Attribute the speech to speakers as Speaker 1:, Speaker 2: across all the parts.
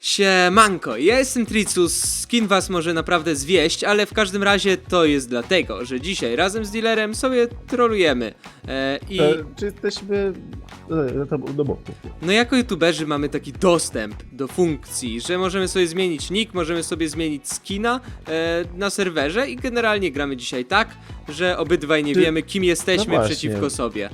Speaker 1: Siemanko, ja jestem Tricus, skin was może naprawdę zwieść, ale w każdym razie to jest dlatego, że dzisiaj razem z dealerem sobie trolujemy. E, I
Speaker 2: E, czy jesteśmy... E, to, no bo...
Speaker 1: no jako youtuberzy mamy taki dostęp do funkcji, że możemy sobie zmienić nick, możemy sobie zmienić skina e, na serwerze i generalnie gramy dzisiaj tak, że obydwaj nie
Speaker 2: Ty-
Speaker 1: wiemy kim jesteśmy
Speaker 2: no właśnie.
Speaker 1: przeciwko sobie.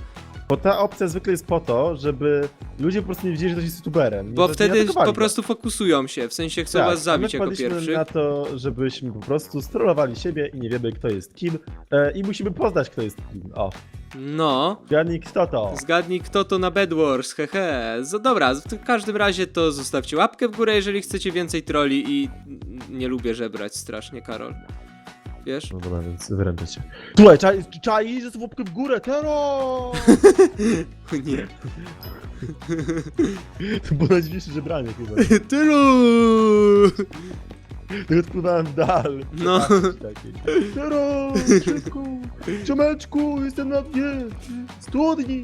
Speaker 2: Bo ta opcja zwykle jest po to, żeby ludzie po prostu nie wiedzieli, że ktoś jest youtuberem.
Speaker 1: Bo wtedy po prostu fokusują się, w sensie chcą
Speaker 2: Tak,
Speaker 1: was zabić
Speaker 2: my
Speaker 1: jako pierwszy.
Speaker 2: na to, żebyśmy po prostu strollowali siebie i nie wiemy kto jest kim e, i musimy poznać kto jest kim. O,
Speaker 1: No,
Speaker 2: zgadnij kto to.
Speaker 1: Zgadnij kto to na Bedwars, hehe. Z- Dobra, w każdym razie to zostawcie łapkę w górę, jeżeli chcecie więcej troli i nie lubię żebrać strasznie, Karol. Wiesz?
Speaker 2: No dobra, więc wyręczę cię. Słuchaj, czai, czai że łapkę w górę, tero!
Speaker 1: O nie.
Speaker 2: było najdziwniejsze żebranie chyba.
Speaker 1: Tylu!
Speaker 2: Tylko odpływałem dal.
Speaker 1: No.
Speaker 2: Tero, szybku, ciomeczku, jestem na dnie, studni.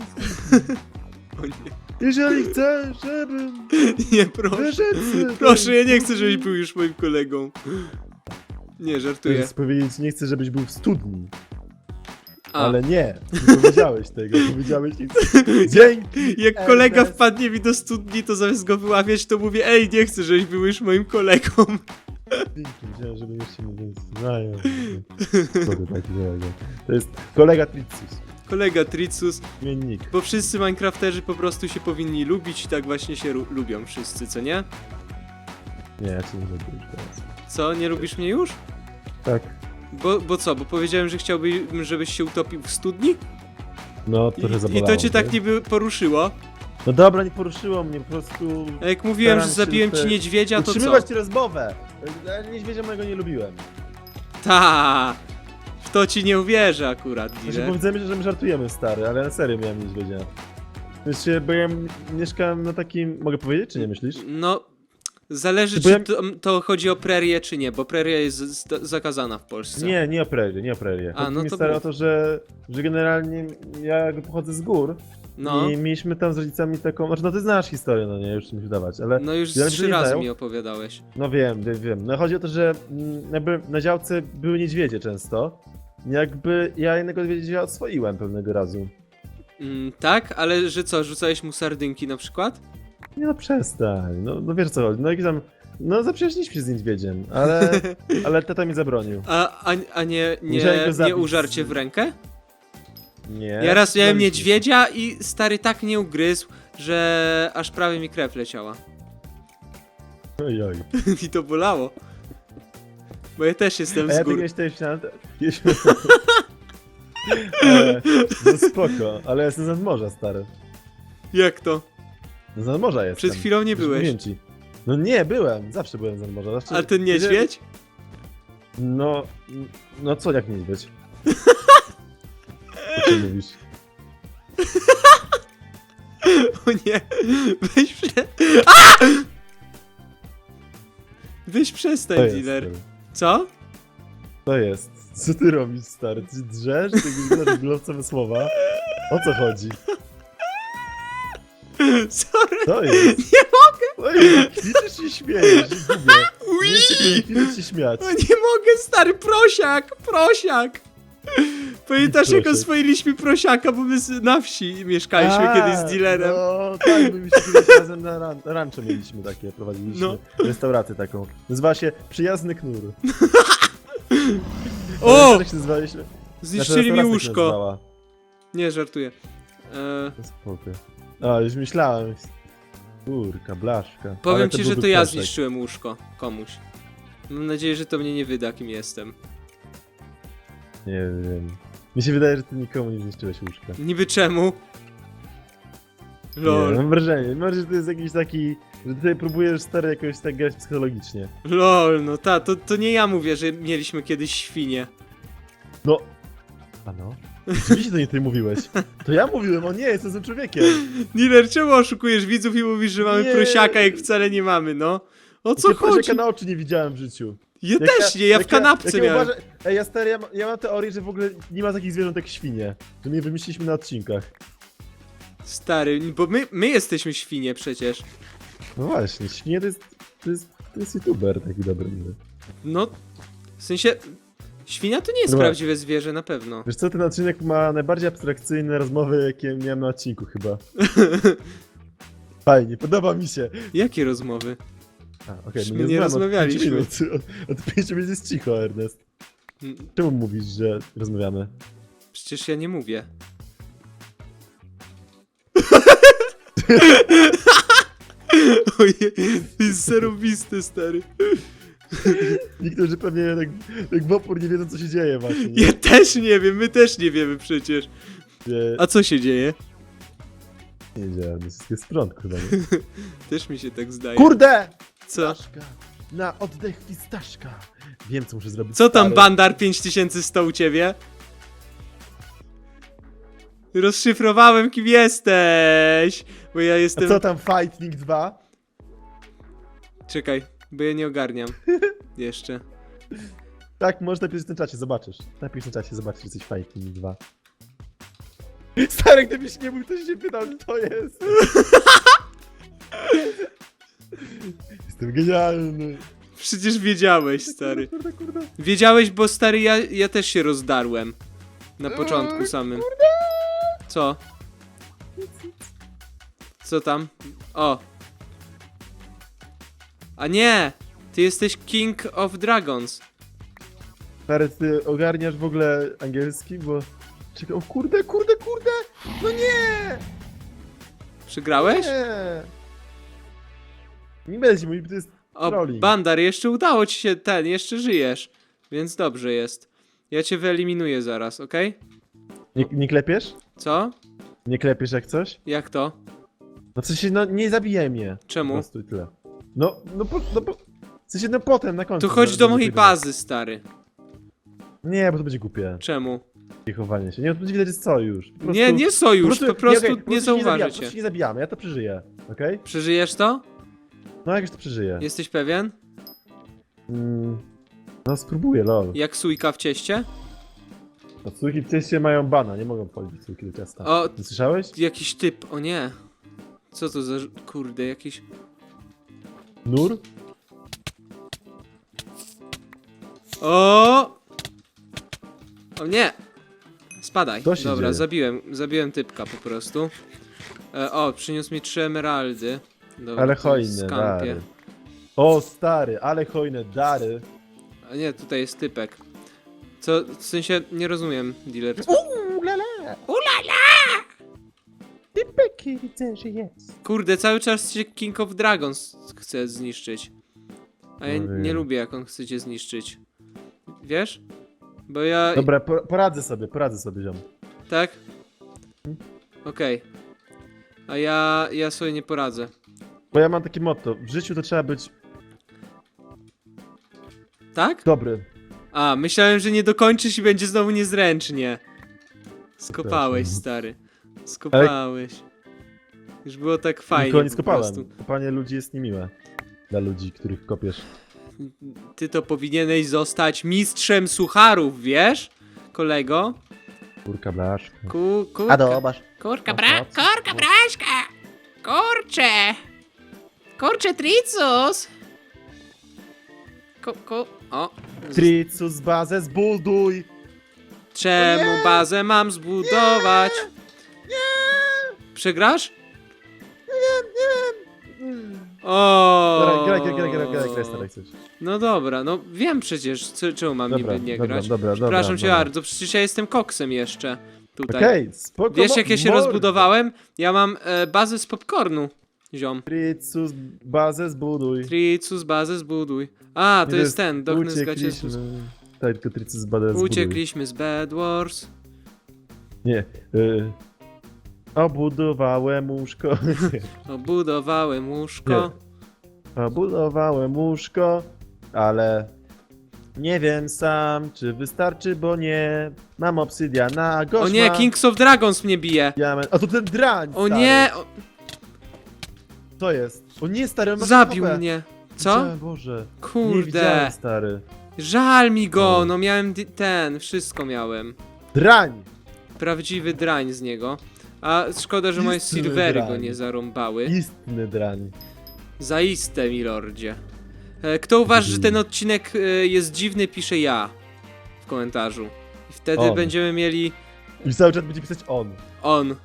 Speaker 1: O nie.
Speaker 2: Jeżeli chcesz, żebym
Speaker 1: Nie, proszę.
Speaker 2: wyszedł z
Speaker 1: Proszę, ja nie chcę, żebyś był już moim kolegą. Nie, żartuję.
Speaker 2: jest powiedzieć, nie chcę, żebyś był w studni.
Speaker 1: A,
Speaker 2: Ale nie, nie powiedziałeś tego, powiedziałeś chcę. Dzięki!
Speaker 1: jak kolega wpadnie mi do studni, to zamiast go wyławiać, to mówię, ej, nie chcę, żebyś był już moim kolegą.
Speaker 2: Dzięki, myślałem, że będziesz się mnie znają. Taki kolega? To jest kolega Tricus,
Speaker 1: Kolega Tricus,
Speaker 2: zmiennik.
Speaker 1: Bo wszyscy Minecrafterzy po prostu się powinni lubić i tak właśnie się ru- lubią wszyscy, co nie?
Speaker 2: Nie, ja cię nie lubię już teraz.
Speaker 1: Co, nie lubisz mnie już?
Speaker 2: Tak.
Speaker 1: Bo, bo co, bo powiedziałem, że chciałbym, żebyś się utopił w studni?
Speaker 2: No,
Speaker 1: I,
Speaker 2: trochę
Speaker 1: i
Speaker 2: zabolało.
Speaker 1: to cię tak
Speaker 2: wiesz?
Speaker 1: niby poruszyło.
Speaker 2: No dobra, nie poruszyło mnie, po prostu...
Speaker 1: A jak mówiłem, że
Speaker 2: się
Speaker 1: zabiłem ci
Speaker 2: tutaj
Speaker 1: niedźwiedzia, to co?
Speaker 2: Utrzymywać ci rozmowę! Ja niedźwiedzia mojego nie lubiłem.
Speaker 1: Ta, W to ci nie uwierzę akurat,
Speaker 2: Znaczy,
Speaker 1: dealer.
Speaker 2: powiedzmy, że my żartujemy, stary, ale na serio miałem niedźwiedzia. Wiesz, bo ja mieszkałem na takim... Mogę powiedzieć, czy nie myślisz?
Speaker 1: No, zależy
Speaker 2: Bo
Speaker 1: czy
Speaker 2: ja-
Speaker 1: to, to chodzi o prerię, czy nie, bo preria jest z- z- zakazana w Polsce.
Speaker 2: Nie, nie o prerię, nie o prerię.
Speaker 1: A,
Speaker 2: Chodzi
Speaker 1: no
Speaker 2: mi
Speaker 1: to
Speaker 2: stary o to, że, że generalnie ja jakby pochodzę z gór
Speaker 1: No,
Speaker 2: i mieliśmy tam z rodzicami taką... Znaczy, no ty znasz historię, no nie, już mi się wydawać, ale...
Speaker 1: no już
Speaker 2: Ja
Speaker 1: trzy
Speaker 2: nie
Speaker 1: razy
Speaker 2: znają.
Speaker 1: mi opowiadałeś.
Speaker 2: No wiem, wiem, wiem. No chodzi o to, że mm, jakby na działce były niedźwiedzie często. Jakby ja jednego niedźwiedzia oswoiłem pewnego razu.
Speaker 1: Mm, tak, ale że co, rzucałeś mu sardynki na przykład?
Speaker 2: Nie no przestań, no, no wiesz co chodzi, no jakiś tam... No zaprzyjaźniliśmy się z niedźwiedziem, ale, ale tata mi zabronił.
Speaker 1: A, a, a nie,
Speaker 2: Musiałem
Speaker 1: nie,
Speaker 2: go zabić.
Speaker 1: nie użarcie w rękę?
Speaker 2: Nie.
Speaker 1: Ja raz miałem niedźwiedzia i stary tak nie ugryzł, że aż prawie mi krew leciała.
Speaker 2: Oj, oj.
Speaker 1: Mi to bolało. Bo ja też jestem
Speaker 2: A
Speaker 1: z
Speaker 2: ja
Speaker 1: gór.
Speaker 2: tego jeszcze myślałem... Jeśli... ale, no spoko, ale jestem z nadmorza, stary.
Speaker 1: Jak to?
Speaker 2: Z nadmorza jestem.
Speaker 1: Przed chwilą nie
Speaker 2: Już
Speaker 1: byłeś.
Speaker 2: mówiłem ci. No nie, byłem, zawsze byłem z nadmorza. Zawsze...
Speaker 1: A ten niedźwiedź?
Speaker 2: No, no co jak niedźwiedź? O czym mówisz?
Speaker 1: O nie. Weź prze... A! Weź przestań,
Speaker 2: To jest,
Speaker 1: dealer.
Speaker 2: stary.
Speaker 1: Co?
Speaker 2: To jest. Co ty robisz, stary? Ty drzesz? Ty wyglądasz glowcowe słowa? O co chodzi?
Speaker 1: Sorry.
Speaker 2: To jest.
Speaker 1: Nie mogę.
Speaker 2: Oj, widzisz się śmiejesz, gubię. Nie chcę chwilę się śmiać.
Speaker 1: O, nie mogę, stary, prosiak, prosiak. Pamiętasz jak
Speaker 2: Prosiak.
Speaker 1: oswoiliśmy prosiaka, bo my z- na wsi mieszkaliśmy
Speaker 2: A,
Speaker 1: kiedyś z dealerem.
Speaker 2: No tak, my się kiedyś razem na ran rancho mieliśmy takie, prowadziliśmy
Speaker 1: No.
Speaker 2: restaurację taką. Nazywała się Przyjazny Knur.
Speaker 1: O!
Speaker 2: Tak się nazywaliśmy.
Speaker 1: Zniszczyli
Speaker 2: Nasza
Speaker 1: mi
Speaker 2: się
Speaker 1: łóżko.
Speaker 2: nazywała.
Speaker 1: Nie, żartuję. E,
Speaker 2: To Spoko. A, już myślałem. Kurka, blaszka. Ale
Speaker 1: powiem ci, że
Speaker 2: byłby
Speaker 1: to ja zniszczyłem łóżko komuś. Mam nadzieję, że to mnie nie wyda, kim jestem.
Speaker 2: Nie wiem. Mi się wydaje, że ty nikomu nie zniszczyłeś łóżka.
Speaker 1: Niby czemu?
Speaker 2: Nie,
Speaker 1: Lol,
Speaker 2: mam wrażenie. Mam wrażenie, że to jest jakiś taki... Że ty próbujesz stary jakoś tak grać psychologicznie.
Speaker 1: lol, no ta, to, to nie ja mówię, że mieliśmy kiedyś świnie.
Speaker 2: No. A no? Oczywiście to nie ty mówiłeś. To ja mówiłem, o nie, jestem złym człowiekiem.
Speaker 1: Dealer, czemu oszukujesz widzów i mówisz, że mamy
Speaker 2: Nie.
Speaker 1: prosiaka, jak wcale nie mamy, no? O co
Speaker 2: Jakie
Speaker 1: chodzi?
Speaker 2: na oczy nie widziałem w życiu.
Speaker 1: Ja
Speaker 2: Jak
Speaker 1: też nie, ja w
Speaker 2: jak
Speaker 1: kanapce
Speaker 2: jak
Speaker 1: miałem.
Speaker 2: Uważa... Ej, ja stary, ja, ma- ja mam teorię, że w ogóle nie ma takich zwierząt jak świnie. Że my je wymyśliliśmy na odcinkach.
Speaker 1: Stary, bo my, my jesteśmy świnie przecież.
Speaker 2: No właśnie, świnie to jest To jest, to jest youtuber taki dobry.
Speaker 1: No, w sensie, świnia to nie jest
Speaker 2: Dobra.
Speaker 1: prawdziwe zwierzę, na pewno.
Speaker 2: Wiesz co, ten odcinek ma najbardziej abstrakcyjne rozmowy, jakie miałem na odcinku chyba. Fajnie, podoba mi się.
Speaker 1: Jakie rozmowy?
Speaker 2: A, okej,
Speaker 1: Przecież
Speaker 2: my
Speaker 1: nie
Speaker 2: rozmawiamy od pięciu
Speaker 1: rozmawialiśmy.
Speaker 2: Minut. Od, od 5 minut jest cicho, Ernest.
Speaker 1: Mm,
Speaker 2: Czemu mówisz, że rozmawiamy?
Speaker 1: Przecież ja nie mówię. Ojej, to jest zarobiste, stary.
Speaker 2: Niektórzy pewnie jak, jak w opór nie wiedzą, co się dzieje właśnie. Nie?
Speaker 1: Ja też nie wiem, my też nie wiemy przecież.
Speaker 2: Nie,
Speaker 1: A co się dzieje?
Speaker 2: nie wiedziałem, to jest jest chyba, nie?
Speaker 1: Też mi się tak zdaje.
Speaker 2: Kurde!
Speaker 1: Co?
Speaker 2: Na oddech fistaszka! Wiem, co muszę zrobić.
Speaker 1: Co tam,
Speaker 2: stary.
Speaker 1: Bandar 5100 u ciebie? Rozszyfrowałem, kim jesteś! Bo ja
Speaker 2: A
Speaker 1: jestem...
Speaker 2: co tam Fighting 2?
Speaker 1: Czekaj, bo ja nie ogarniam. Jeszcze.
Speaker 2: Tak, możesz napisać w tym czacie, zobaczysz. Napisz w tym czacie, zobaczysz, że jesteś Fighting 2. Stary, gdybyś nie mógł, to się pytał, kto jest. Jestem genialny.
Speaker 1: Przecież wiedziałeś, stary.
Speaker 2: Kurde, kurde.
Speaker 1: Wiedziałeś, bo stary, ja, ja też się rozdarłem. Na początku samym. Co? Co tam? O. A nie! Ty jesteś King of Dragons.
Speaker 2: Stary, ty ogarniasz w ogóle angielski, bo... Czekaj, o kurde, kurde, kurde! No nie!
Speaker 1: Przegrałeś?
Speaker 2: Nie! Nie będę ci mówił, bo to jest
Speaker 1: O,
Speaker 2: trolling.
Speaker 1: Bandar, jeszcze udało ci się ten, jeszcze żyjesz. Więc dobrze jest. Ja cię wyeliminuję zaraz, okej?
Speaker 2: Nie, nie klepiesz?
Speaker 1: Co?
Speaker 2: Nie klepiesz jak coś?
Speaker 1: Jak to?
Speaker 2: No w sensie, no nie zabijaj mnie. Po
Speaker 1: Czemu?
Speaker 2: prostu i tyle. No, no, po, no po, w sensie, no potem, na końcu.
Speaker 1: To chodź do mojej bazy, stary.
Speaker 2: Nie, bo to będzie głupie.
Speaker 1: Czemu?
Speaker 2: Takie chowanie się. Nie, to będzie widać, że co już. Po prostu-
Speaker 1: Nie, nie sojusz, po prostu
Speaker 2: okej,
Speaker 1: nie
Speaker 2: po się zabijamy, po
Speaker 1: cię.
Speaker 2: prostu się nie zabijamy, ja to przeżyję, okej?
Speaker 1: Przeżyjesz to?
Speaker 2: No jak już to przeżyję?
Speaker 1: Jesteś pewien?
Speaker 2: Mm, no spróbuję, lol.
Speaker 1: Jak sójka w cieście?
Speaker 2: No córki w cieście mają bana, nie mogą wchodzić córki do ciasta.
Speaker 1: O,
Speaker 2: Ty słyszałeś?
Speaker 1: jakiś typ, o nie. Co to za... kurde, jakiś...
Speaker 2: Nur?
Speaker 1: O! O nie! Spadaj.
Speaker 2: Co się
Speaker 1: Dobra,
Speaker 2: dzieje?
Speaker 1: zabiłem, zabiłem typka po prostu. E, o, przyniósł mi trzy emeraldy. Dobra,
Speaker 2: Ale
Speaker 1: to
Speaker 2: hojne
Speaker 1: skampie.
Speaker 2: dary. O stary, ale hojne dary.
Speaker 1: A nie, tutaj jest typek. Co, w sensie, nie rozumiem, dealer.
Speaker 2: Widzę, że jest.
Speaker 1: Kurde, cały czas się King of Dragons chce zniszczyć. A ja
Speaker 2: No
Speaker 1: nie lubię, jak on chce cię zniszczyć. Wiesz? Bo ja...
Speaker 2: Dobra, po, poradzę sobie, poradzę sobie, ziom.
Speaker 1: Tak? Okej. A ja, ja sobie nie poradzę.
Speaker 2: Bo ja mam takie motto, w życiu to trzeba być
Speaker 1: Tak?
Speaker 2: dobry.
Speaker 1: A, myślałem, że nie dokończysz i będzie znowu niezręcznie. Skopałeś, stary. Skopałeś. Już było tak fajnie
Speaker 2: Nikogo nie
Speaker 1: po
Speaker 2: skopałem.
Speaker 1: prostu.
Speaker 2: Kopanie ludzi jest niemiłe. Dla ludzi, których kopiesz.
Speaker 1: Ty to powinieneś zostać mistrzem sucharów, wiesz? Kolego?
Speaker 2: Kurka blaszka.
Speaker 1: Ku, kurka, kurka, bra, kurka braszka! Kurcze! Kurcze tricus! Ku, ku, o.
Speaker 2: Tricus bazę zbuduj!
Speaker 1: Czemu
Speaker 2: Nie!
Speaker 1: bazę mam zbudować?
Speaker 2: Nie!
Speaker 1: Przegrasz? O.
Speaker 2: Graj, graj, graj, graj, graj, graj, graj, stary, chcesz.
Speaker 1: No dobra, no wiem przecież, co- czemu mam
Speaker 2: Dobra,
Speaker 1: niby nie
Speaker 2: dobra,
Speaker 1: grać.
Speaker 2: dobra, dobra,
Speaker 1: Przepraszam cię
Speaker 2: dobra.
Speaker 1: bardzo, przecież ja jestem koksem jeszcze tutaj.
Speaker 2: Okej, spoko.
Speaker 1: Wiesz jak ja się
Speaker 2: mordo.
Speaker 1: rozbudowałem? Ja mam e, bazę z popcornu, ziom.
Speaker 2: Tricus bazę zbuduj.
Speaker 1: Tricus bazę zbuduj. A, to jest ten, Darkness
Speaker 2: Uciekliśmy.
Speaker 1: Gaciestus.
Speaker 2: Tak, tylko Tricus bazę zbuduj.
Speaker 1: Uciekliśmy z Bad Wars.
Speaker 2: Nie. Y... Obudowałem łóżko.
Speaker 1: Obudowałem łóżko.
Speaker 2: Obudowałem łóżko, ale nie wiem sam, czy wystarczy, bo nie. Mam obsydiana, gość
Speaker 1: O nie,
Speaker 2: ma
Speaker 1: Kings of Dragons mnie bije.
Speaker 2: diament. A to ten drań!
Speaker 1: O
Speaker 2: stary.
Speaker 1: nie, o,
Speaker 2: To jest. O nie, stary, on ma
Speaker 1: zabił mnie. Co?
Speaker 2: Widziałem, Boże. Nie
Speaker 1: Kurde.
Speaker 2: stary.
Speaker 1: Żal mi go,
Speaker 2: No.
Speaker 1: no miałem di- ten, wszystko miałem.
Speaker 2: Drań!
Speaker 1: Prawdziwy drań z niego. A szkoda, że moje
Speaker 2: Istny
Speaker 1: silvery go
Speaker 2: drań.
Speaker 1: nie zarąbały.
Speaker 2: Istny drań.
Speaker 1: Zaiste, milordzie. E, Kto uważa, że ten odcinek e, jest dziwny, pisze ja w komentarzu. I wtedy
Speaker 2: On.
Speaker 1: będziemy mieli
Speaker 2: I cały czas będzie pisać on.
Speaker 1: on.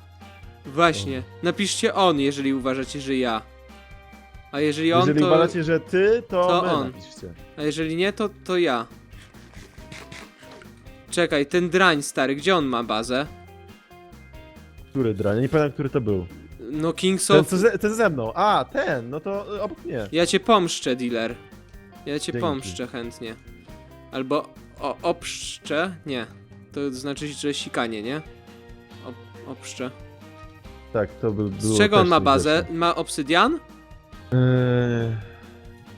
Speaker 1: Właśnie. Napiszcie on, jeżeli uważacie, że ja. A jeżeli on,
Speaker 2: Jeżeli
Speaker 1: to...
Speaker 2: uważacie, że ty, to,
Speaker 1: to
Speaker 2: my
Speaker 1: on.
Speaker 2: napiszcie.
Speaker 1: A jeżeli nie, to, to ja. Czekaj, ten drań stary, gdzie on ma bazę?
Speaker 2: Który drań? Ja nie pamiętam, który to był.
Speaker 1: No Kings
Speaker 2: Ten,
Speaker 1: of...
Speaker 2: co ze, ten ze mną. A, ten, no to y, obok mnie.
Speaker 1: Ja cię pomszczę, dealer. Ja cię
Speaker 2: Dzięki.
Speaker 1: pomszczę chętnie. Albo o, obszczę? Nie. To znaczy, że sikanie, nie? Ob, obszczę.
Speaker 2: Tak, to by było
Speaker 1: Z czego on
Speaker 2: też
Speaker 1: ma bazę? Ma obsydian?
Speaker 2: Eee,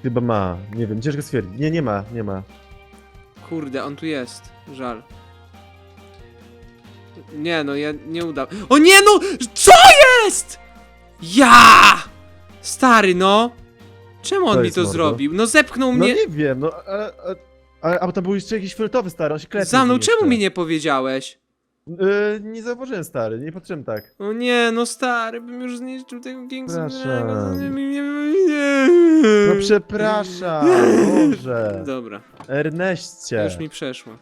Speaker 2: chyba ma. Nie wiem, ciężko stwierdzić. Nie, nie ma, nie ma.
Speaker 1: Kurde, on tu jest. Żal. Nie no, ja nie udam. O nie no! Co jest?! Ja! Stary, no! Czemu on
Speaker 2: To
Speaker 1: mi
Speaker 2: jest
Speaker 1: to
Speaker 2: mordo.
Speaker 1: zrobił? No zepchnął
Speaker 2: No
Speaker 1: mnie
Speaker 2: nie wiem, no ale... ale- Ale, tam był jeszcze jakiś fioletowy stary, on się klepie
Speaker 1: za mną. Czemu mi nie powiedziałeś?
Speaker 2: Yy, nie zauważyłem stary, nie patrzyłem tak.
Speaker 1: O nie, no stary, bym już zniszczył tego Kingsa.
Speaker 2: Przepraszam.
Speaker 1: Nie, nie, nie.
Speaker 2: No przepraszam, Boże.
Speaker 1: Dobra,
Speaker 2: Erneście.
Speaker 1: już mi przeszło.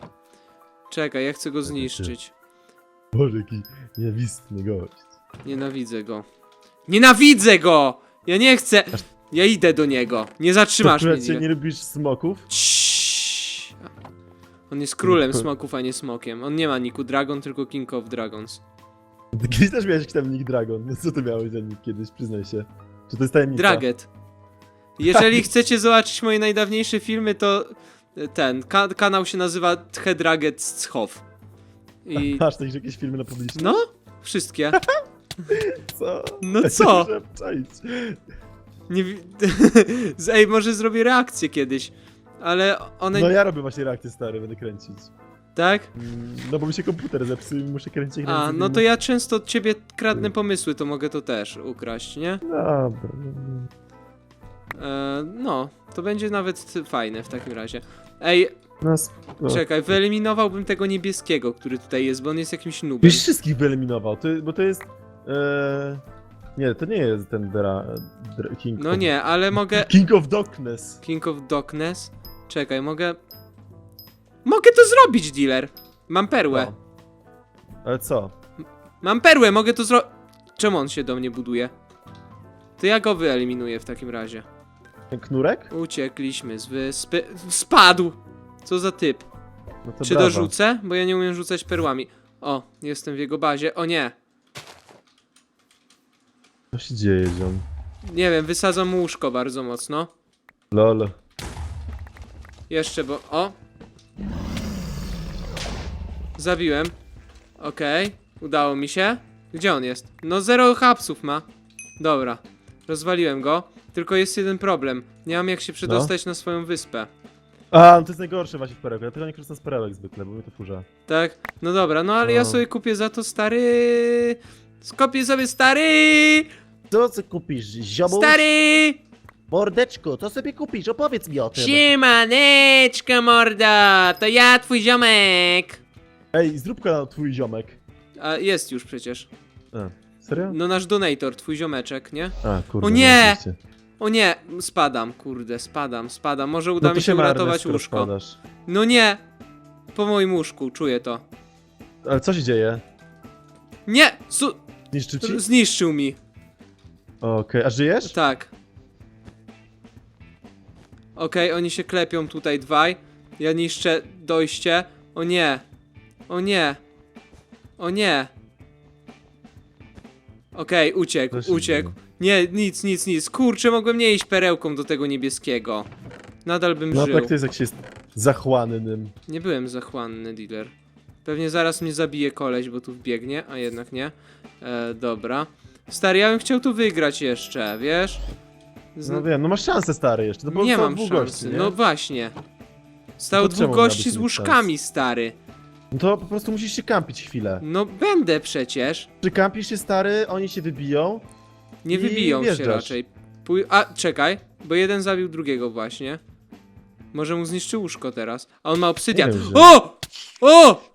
Speaker 1: Czekaj, ja chcę go zniszczyć.
Speaker 2: Boże, jaki niewistny gość.
Speaker 1: Nienawidzę go. Nienawidzę go! Ja nie chcę. Ja idę do niego. Nie zatrzymasz mnie.
Speaker 2: się
Speaker 1: Dylan.
Speaker 2: nie lubisz smoków?
Speaker 1: Ciii. On jest królem smoków, a nie smokiem. On nie ma niku Dragon, tylko King of Dragons.
Speaker 2: Ty kiedyś też miałeś tam nick Dragon. No co ty miałeś za nick kiedyś, przyznaj się. Czy to jest tajemnica?
Speaker 1: Draget. Jeżeli chcecie zobaczyć moje najdawniejsze filmy, to ten ka kanał się nazywa Tche Draget Schow. I
Speaker 2: Masz też jakieś filmy na publiczne?
Speaker 1: no, wszystkie.
Speaker 2: Co?
Speaker 1: No co? Nie, wi- Ej, może zrobię reakcję kiedyś. Ale one.
Speaker 2: No ja robię właśnie reakcję stary, będę kręcić.
Speaker 1: Tak?
Speaker 2: Mm, No bo mi się komputer zepsuł i muszę kręcić
Speaker 1: A, no to ja często od ciebie kradnę pomysły, to mogę to też ukraść, nie?
Speaker 2: Dobra.
Speaker 1: E, no, to będzie nawet fajne w takim razie. Ej,
Speaker 2: No, spoko.
Speaker 1: czekaj, wyeliminowałbym tego niebieskiego, który tutaj jest, bo on jest jakimś nubem.
Speaker 2: Byś wszystkich wyeliminował, to, bo to jest... E... Nie, to nie jest ten dra, dra, King
Speaker 1: No
Speaker 2: of...
Speaker 1: nie, ale mogę...
Speaker 2: King of Darkness.
Speaker 1: King of Darkness? Czekaj, mogę... Mogę to zrobić, dealer! Mam perłę.
Speaker 2: No. Ale co?
Speaker 1: Mam perłę, mogę to zrobić... Czemu on się do mnie buduje? To ja go wyeliminuję w takim razie.
Speaker 2: Ten knurek?
Speaker 1: Uciekliśmy z wyspy... Spadł! Co za typ?
Speaker 2: No to
Speaker 1: Czy
Speaker 2: brawo.
Speaker 1: dorzucę? Bo ja nie umiem rzucać perłami. O, jestem w jego bazie. O nie!
Speaker 2: Co się dzieje, ziom?
Speaker 1: Nie wiem, wysadzam mu łóżko bardzo mocno.
Speaker 2: Lol.
Speaker 1: Jeszcze, bo... O! Zabiłem. Okej, udało mi się. Gdzie on jest? No zero hapsów ma. Dobra, rozwaliłem go. Tylko jest jeden problem. Nie mam jak się przedostać na swoją wyspę.
Speaker 2: A, no to jest najgorsze właśnie w perełkach. Ja tego nie korzystam z perełek zwykle, bo mnie to wkurza.
Speaker 1: Tak? No dobra, no ale ja
Speaker 2: No.
Speaker 1: sobie kupię za to stary... Skopię sobie stary!
Speaker 3: Co co kupisz, ziomu?
Speaker 1: Stary!
Speaker 3: Mordeczko, co sobie kupisz? Opowiedz mi o tym.
Speaker 1: Siemaneczko mordo! To ja, twój ziomek!
Speaker 2: Ej, zrób kanał twój ziomek.
Speaker 1: A jest już przecież.
Speaker 2: A, serio?
Speaker 1: No nasz donator, twój ziomeczek, nie?
Speaker 2: A, kurde.
Speaker 1: O nie!
Speaker 2: no.
Speaker 1: O nie, spadam, kurde, spadam, spadam. Może uda
Speaker 2: No
Speaker 1: mi się uratować
Speaker 2: Ernest,
Speaker 1: łóżko.
Speaker 2: rozpadasz.
Speaker 1: No nie! Po moim łóżku, czuję to.
Speaker 2: Ale co się dzieje?
Speaker 1: Nie! Su
Speaker 2: Niszczy ci?
Speaker 1: zniszczył mi.
Speaker 2: Okej, a żyjesz?
Speaker 1: Tak. Okej, oni się klepią tutaj dwaj. Ja niszczę dojście. O nie. O nie. O nie. Okej, uciekł,
Speaker 2: Co się
Speaker 1: uciekł.
Speaker 2: dzieje?
Speaker 1: Nie, nic, nic, nic. Kurczę, mogłem nie iść perełką do tego niebieskiego. Nadal bym
Speaker 2: No
Speaker 1: żył.
Speaker 2: tak to jest jak się jest zachłannym.
Speaker 1: Nie byłem zachłanny, dealer. Pewnie zaraz mnie zabije koleś, bo tu wbiegnie, a jednak nie. E, dobra. Stary, ja bym chciał tu wygrać jeszcze, wiesz? Zna-
Speaker 2: No wiem, no masz szansę stary jeszcze. No bo
Speaker 1: nie mam
Speaker 2: dwóch
Speaker 1: szansy.
Speaker 2: gości, nie?
Speaker 1: no właśnie. Stało
Speaker 2: to
Speaker 1: dwóch
Speaker 2: czemu
Speaker 1: gości z
Speaker 2: mieć
Speaker 1: łóżkami, stary.
Speaker 2: No to po prostu musisz się kampić chwilę.
Speaker 1: No będę przecież.
Speaker 2: Czy kampisz się stary, oni się wybiją?
Speaker 1: Nie
Speaker 2: I
Speaker 1: wybiją się
Speaker 2: wjeżdżasz.
Speaker 1: raczej. Pój a, czekaj, bo jeden zabił drugiego właśnie. Może mu zniszczy łóżko teraz. A on ma obsydian.
Speaker 2: Nie wiem, że-
Speaker 1: O! O!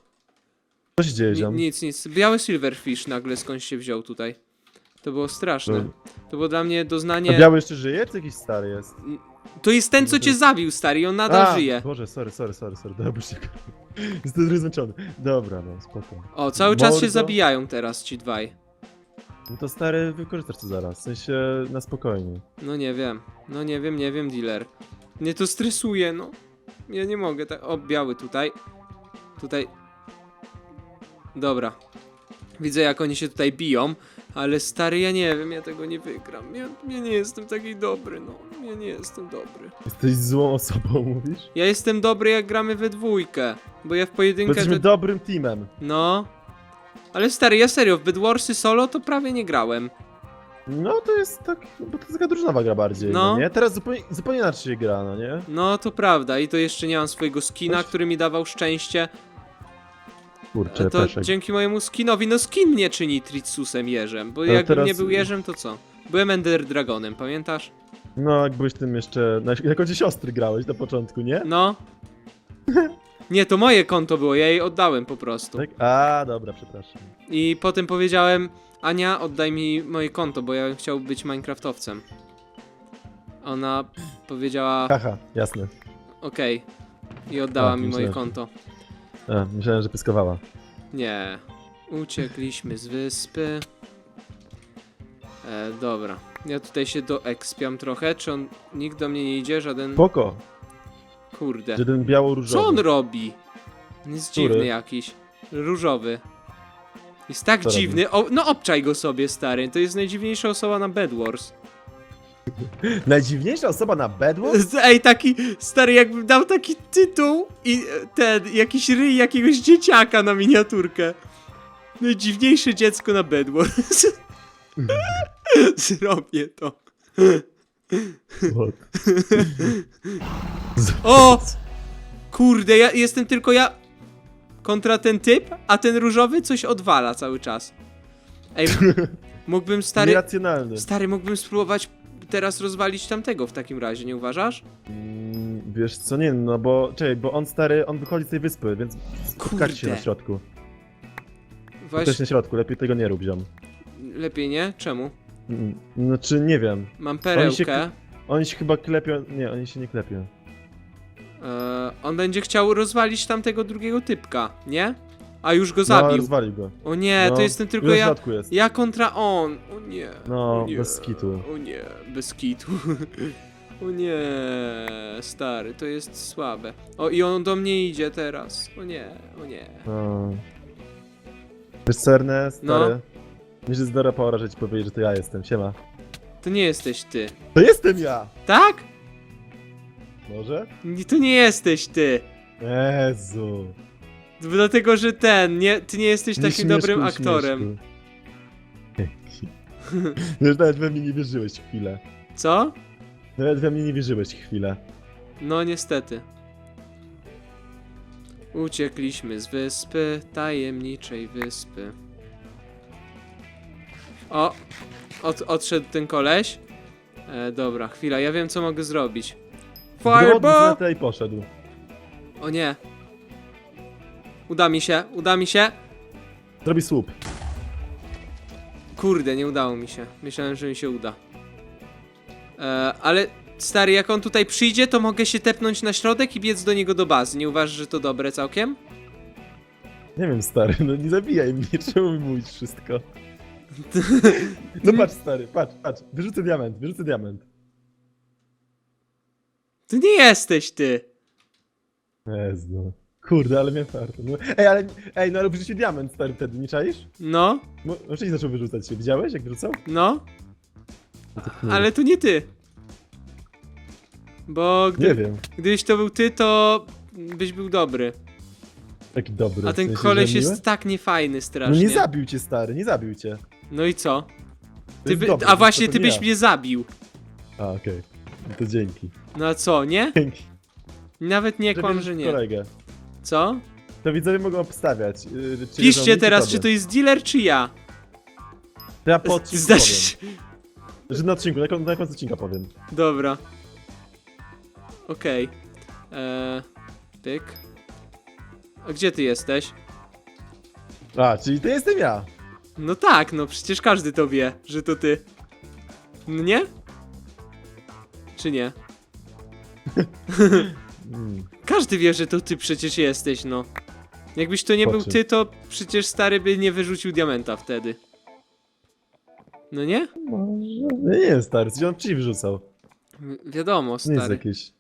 Speaker 2: Co się dzieje,
Speaker 1: Ni
Speaker 2: ziom?
Speaker 1: nic, nic. Biały silverfish nagle skądś się wziął tutaj. To było straszne.
Speaker 2: No.
Speaker 1: To było dla mnie
Speaker 2: A
Speaker 1: doznanie...
Speaker 2: biały jeszcze żyje, czy jakiś stary jest?
Speaker 1: To jest ten, co cię zabił, stary, i on nadal
Speaker 2: A,
Speaker 1: żyje.
Speaker 2: Boże, sorry, sorry, sorry, sorry. Dobra, tylko- Jestem zmęczony. Dobra, no, spoko.
Speaker 1: O, cały czas się
Speaker 2: Mordo.
Speaker 1: zabijają teraz ci dwaj.
Speaker 2: No to stary, wykorzystasz to zaraz, w sensie na spokojnie.
Speaker 1: No nie wiem, no nie wiem, nie wiem, dealer. Mnie to stresuje, no. Ja nie mogę tak. O, biały tutaj. Tutaj. Dobra. Widzę, jak oni się tutaj biją, ale stary, ja nie wiem, ja tego nie wygram. Ja, ja nie jestem taki dobry, no. Ja nie jestem dobry.
Speaker 2: Jesteś złą osobą, mówisz?
Speaker 1: Ja jestem dobry, jak gramy we dwójkę, bo ja w
Speaker 2: Bo
Speaker 1: pojedynkę.
Speaker 2: jesteśmy
Speaker 1: To...
Speaker 2: dobrym teamem.
Speaker 1: No. Ale stary, ja serio, w Bedwarsy solo to prawie nie grałem.
Speaker 2: No to jest tak, bo to jest taka drużynowa gra bardziej,
Speaker 1: No.
Speaker 2: no, nie? Teraz zupełnie, zupełnie inaczej się gra, no nie?
Speaker 1: No to prawda, i to jeszcze nie mam swojego skina,
Speaker 2: Weź-
Speaker 1: który mi dawał szczęście.
Speaker 2: Kurczę,
Speaker 1: to
Speaker 2: peszek.
Speaker 1: dzięki mojemu skinowi, no skin mnie czyni Tritsusem jeżem, bo jakbym
Speaker 2: teraz-
Speaker 1: nie był jeżem, to co? Byłem Ender Dragonem, pamiętasz?
Speaker 2: No, jak byłeś tym jeszcze, na, jako ci siostry grałeś na początku, nie?
Speaker 1: No. Nie, to moje konto było, ja jej oddałem po prostu.
Speaker 2: Tak? A, dobra, przepraszam.
Speaker 1: I potem powiedziałem, Ania, oddaj mi moje konto, bo ja bym chciał być Minecraftowcem. Ona powiedziała,
Speaker 2: Haha, jasne.
Speaker 1: okej. I oddała
Speaker 2: A,
Speaker 1: mi moje
Speaker 2: myślałem,
Speaker 1: konto.
Speaker 2: A, myślałem, że pyskowała.
Speaker 1: Nie. Uciekliśmy z wyspy. E, dobra. Ja tutaj się doekspiam trochę. Czy on. Nikt do mnie nie idzie? Żaden.
Speaker 2: Poko,
Speaker 1: Kurde.
Speaker 2: biało-różowy.
Speaker 1: Co on robi? On jest
Speaker 2: Który?
Speaker 1: dziwny jakiś. Różowy. Jest tak
Speaker 2: Co
Speaker 1: dziwny. O, no obczaj go sobie, stary. To jest najdziwniejsza osoba na Bed Wars.
Speaker 2: Najdziwniejsza osoba na Bedwars?
Speaker 1: Ej, taki stary, jakbym dał taki tytuł i e, ten, jakiś ryj jakiegoś dzieciaka na miniaturkę. Najdziwniejsze dziecko na Bed Wars. Zrobię to.
Speaker 2: What?
Speaker 1: O! Kurde, ja jestem tylko ja kontra ten typ, a ten różowy coś odwala cały czas. Ej, mógłbym stary,
Speaker 2: Nieracjonalny.
Speaker 1: stary mógłbym spróbować teraz rozwalić tamtego w takim razie, nie uważasz?
Speaker 2: Mm, wiesz co, nie no bo, czekaj, bo on stary, on wychodzi z tej wyspy, więc spotkajcie się
Speaker 1: Kurde.
Speaker 2: na środku.
Speaker 1: Właśnie,
Speaker 2: Też na środku, lepiej tego nie rób, ziom.
Speaker 1: lepiej nie? Czemu?
Speaker 2: Mm, Znaczy, nie wiem.
Speaker 1: Mam
Speaker 2: Oni się
Speaker 1: perełkę.
Speaker 2: Oni się chyba klepią, nie, oni się nie klepią.
Speaker 1: E, on będzie chciał rozwalić tamtego drugiego typka, nie? A już go
Speaker 2: No,
Speaker 1: zabił.
Speaker 2: rozwalił go.
Speaker 1: O nie,
Speaker 2: no,
Speaker 1: to jestem tylko ja.
Speaker 2: jest.
Speaker 1: Ja kontra on. O nie.
Speaker 2: No,
Speaker 1: o nie.
Speaker 2: bez kitu.
Speaker 1: O nie, bez kitu. O nie, stary, to jest słabe. O i on do mnie idzie teraz. O nie, o nie.
Speaker 2: No. Wiesz co, Ernest,
Speaker 1: No.
Speaker 2: Mi się zdora pora, że ci powiedzieć, że to ja jestem, siema.
Speaker 1: To nie jesteś ty.
Speaker 2: To jestem ja!
Speaker 1: Tak?
Speaker 2: Może?
Speaker 1: Nie, To nie jesteś ty.
Speaker 2: Jezu.
Speaker 1: Dlatego, że ten, nie, ty nie jesteś takim
Speaker 2: śmieszku,
Speaker 1: dobrym
Speaker 2: nie
Speaker 1: aktorem.
Speaker 2: śmieszku. Wiesz, nawet we mnie nie wierzyłeś chwilę.
Speaker 1: Co?
Speaker 2: Nawet we mnie nie wierzyłeś chwilę.
Speaker 1: No niestety. Uciekliśmy z wyspy, tajemniczej wyspy. O! Od, odszedł ten koleś. E, dobra, chwila, ja wiem co mogę zrobić.
Speaker 2: Fireball!
Speaker 1: Fireball!
Speaker 2: i poszedł.
Speaker 1: O nie. Uda mi się, uda mi się.
Speaker 2: Zrobi słup.
Speaker 1: Kurde, nie udało mi się. Myślałem, że mi się uda. E, ale stary, jak on tutaj przyjdzie, to mogę się tepnąć na środek i biec do niego do bazy. Nie uważasz, że to dobre całkiem?
Speaker 2: Nie wiem, stary, no nie zabijaj mnie, czemu mi mówić wszystko? No patrz, stary, patrz, patrz. Wyrzucę diament, wyrzucę diament.
Speaker 1: To nie jesteś ty.
Speaker 2: Jezu. Kurde, ale mnie farto. No, ej, ale, ej, no ale wyrzucił diament, stary, wtedy, nie czaisz?
Speaker 1: No,
Speaker 2: No, oczywiście zaczął wyrzucać się. Widziałeś, jak wyrzucał?
Speaker 1: no,
Speaker 2: No
Speaker 1: ale to nie ty. Bo gdy,
Speaker 2: Nie wiem.
Speaker 1: gdybyś to był ty, to byś był dobry.
Speaker 2: Taki dobry.
Speaker 1: A ten
Speaker 2: w sensie,
Speaker 1: koleś
Speaker 2: miły?
Speaker 1: jest tak niefajny
Speaker 2: No
Speaker 1: strasznie.
Speaker 2: nie zabił cię, stary, nie zabił cię.
Speaker 1: No i co? Ty
Speaker 2: jest
Speaker 1: by, a
Speaker 2: to-
Speaker 1: właśnie
Speaker 2: to
Speaker 1: ty
Speaker 2: nie
Speaker 1: byś
Speaker 2: ja.
Speaker 1: mnie zabił.
Speaker 2: A, okej. No to dzięki.
Speaker 1: No a co, nie?
Speaker 2: Dzięki.
Speaker 1: Nawet nie kłam, że nie.
Speaker 2: Kolegę.
Speaker 1: Co?
Speaker 2: To widzowie mogą obstawiać. Yy, czy
Speaker 1: Piszcie teraz, czy to jest dealer, czy ja.
Speaker 2: To Ja po odcinku powiem. Że na odcinku, na, kon- na końcu odcinka powiem.
Speaker 1: Dobra. Okej. Eee, Pyk. A gdzie ty jesteś?
Speaker 2: A, czyli to jestem ja.
Speaker 1: No tak, no przecież każdy to wie, że to ty. No nie? Czy nie?
Speaker 2: Mm.
Speaker 1: Każdy wie, że to ty przecież jesteś, no. Jakbyś to nie
Speaker 2: Po
Speaker 1: był
Speaker 2: czym?
Speaker 1: ty, to przecież stary by nie wyrzucił diamenta wtedy. No nie?
Speaker 2: Może... Nie, nie jest stary, coś on ci wrzucał.
Speaker 1: Wi- Wiadomo,
Speaker 2: Nie jest
Speaker 1: stary.
Speaker 2: jakiś...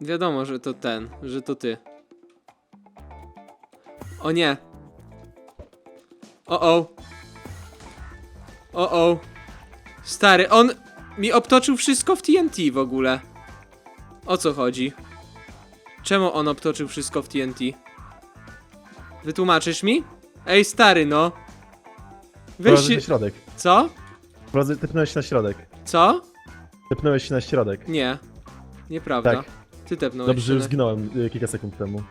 Speaker 1: Wiadomo, że to ten, że to ty. O nie. O o. O o. Stary, on mi obtoczył wszystko w TNT w ogóle. O co chodzi? Czemu on obtoczył wszystko w TNT? Wytłumaczysz mi? Ej, stary, no. Weź się...
Speaker 2: na środek.
Speaker 1: Co?
Speaker 2: Prowadzę, tepnąłeś się na środek.
Speaker 1: Co?
Speaker 2: Tepnąłeś się na środek.
Speaker 1: Nie. Nieprawda.
Speaker 2: Tak.
Speaker 1: Ty tepnąłeś
Speaker 2: Dobrze, że
Speaker 1: się
Speaker 2: już
Speaker 1: na-
Speaker 2: zginąłem y, kilka sekund temu.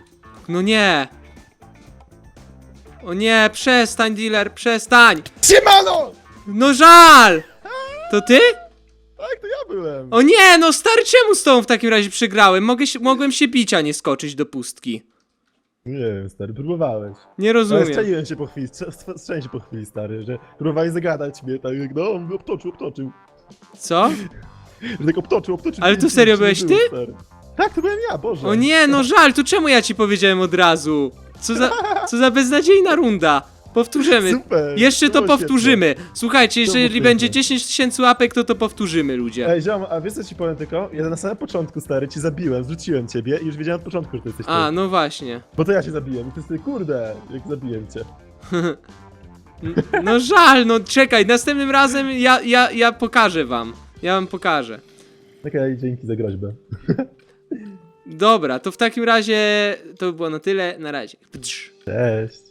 Speaker 1: No nie! O nie, przestań, dealer, przestań!
Speaker 2: Siemano!
Speaker 1: No żal! To ty?
Speaker 2: Tak, to ja byłem.
Speaker 1: O nie, no stary, czemu z tobą w takim razie przegrałem? Mogę się, mogłem się bić, a nie skoczyć do pustki.
Speaker 2: Nie wiem, stary, próbowałeś.
Speaker 1: Nie
Speaker 2: Ale
Speaker 1: rozumiem.
Speaker 2: strzeliłem się po chwili, strze- strzeliłem się po chwili, stary, że próbowałeś zagadać mnie, tak jak no, on obtoczył, obtoczył.
Speaker 1: Co?
Speaker 2: Że tak obtoczył, obtoczył.
Speaker 1: Ale to serio byłeś
Speaker 2: stary. Tak, to byłem ja, Boże.
Speaker 1: O nie, no żal, to czemu ja ci powiedziałem od razu? Co za, co za beznadziejna runda. Powtórzymy.
Speaker 2: Super.
Speaker 1: Jeszcze to
Speaker 2: było
Speaker 1: powtórzymy. Słuchajcie,
Speaker 2: było
Speaker 1: jeżeli będzie 10 tysięcy łapek, to to powtórzymy, ludzie.
Speaker 2: Ej, ziom, a wiesz co ci powiem tylko? Ja na samym początku, stary, ci zabiłem, zrzuciłem ciebie i już wiedziałem od początku, że to jesteś
Speaker 1: A,
Speaker 2: ty.
Speaker 1: no właśnie.
Speaker 2: Bo to ja cię zabiłem i ty jesteś, kurde, jak zabiłem cię.
Speaker 1: No żal, no czekaj, następnym razem ja, ja, ja pokażę wam. Ja wam pokażę.
Speaker 2: Okej, dzięki za groźbę.
Speaker 1: Dobra, to w takim razie to by było na tyle. Na razie.
Speaker 2: Cześć.